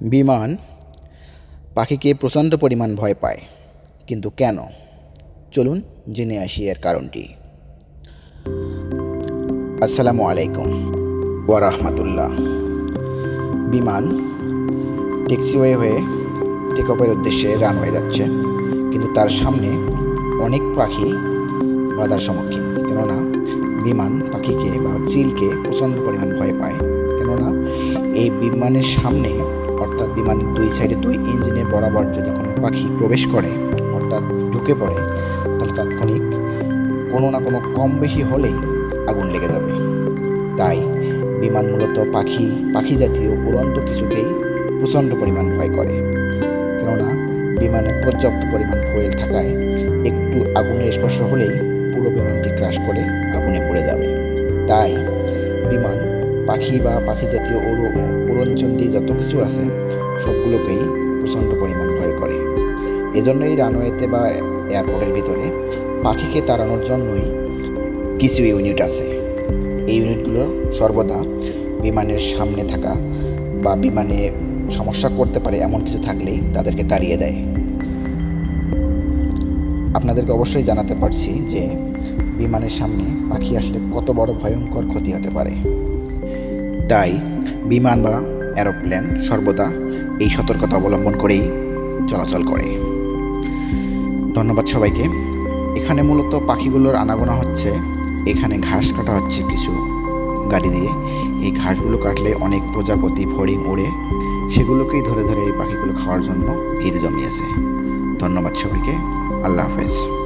বিমান পাখিকে প্রচণ্ড পরিমাণ ভয় পায়। কিন্তু কেন? চলুন জেনে আসি এর কারণটি। আসসালামু আলাইকুম। ওয়া রাহমাতুল্লাহ বিমান ট্যাক্সিওয়ে হয়ে টেক অফের উদ্দেশ্যে রানওয়ে যাচ্ছে। কিন্তু তার সামনে অনেক পাখি বাধার সম্মুখীন। কেননা বিমান পাখিকে বা চিলকে প্রচণ্ড পরিমাণ ভয় পায়। কেননা এই বিমানের সামনে অর্থাৎ বিমানের দুই সাইডে দুই ইঞ্জিনে বরাবর যদি কোনো পাখি প্রবেশ করে, অর্থাৎ ঢুকে পড়ে, তাহলে তাৎক্ষণিক কোনো না কোনো কম বেশি হলেই আগুন লেগে যাবে। তাই বিমান মূলত পাখি পাখি জাতীয় উড়ন্ত কিছুকেই প্রচণ্ড পরিমাণ ভয় করে। কেননা বিমানে পর্যাপ্ত পরিমাণ ফুয়েল থাকায় একটু আগুনের স্পর্শ হলেই পুরো বিমানটি ক্রাশ করে আগুনে পড়ে যাবে। তাই পাখি বা পাখি জাতীয় উড় উড়নচণ্ডী যত কিছু আছে, সবগুলোকেই প্রচণ্ড পরিমাণ ভয় করে। এজন্যই রানওয়েতে বা এয়ারপোর্টের ভিতরে পাখিকে তাড়ানোর জন্যই কিছু ইউনিট আছে। এই ইউনিটগুলো সর্বদা বিমানের সামনে থাকা বা বিমানে সমস্যা করতে পারে এমন কিছু থাকলেই তাদেরকে তাড়িয়ে দেয়। আপনাদেরকে অবশ্যই জানাতে পারছি যে, বিমানের সামনে পাখি আসলে কত বড় ভয়ঙ্কর ক্ষতি হতে পারে। তাই বিমান বা এরোপ্লেন সর্বদা এই সতর্কতা অবলম্বন করেই চলাচল করে। ধন্যবাদ সবাইকে। এখানে মূলত পাখিগুলোর আনাগোনা হচ্ছে, এখানে ঘাস কাটা হচ্ছে কিছু গাড়ি দিয়ে। এই ঘাসগুলো কাটলে অনেক প্রজাপতি ফড়িং উড়ে সেগুলোকেই ধরে ধরে এই পাখিগুলো খাওয়ার জন্য ভিড় জমিয়েছে। ধন্যবাদ সবাইকে। আল্লাহ হাফেজ।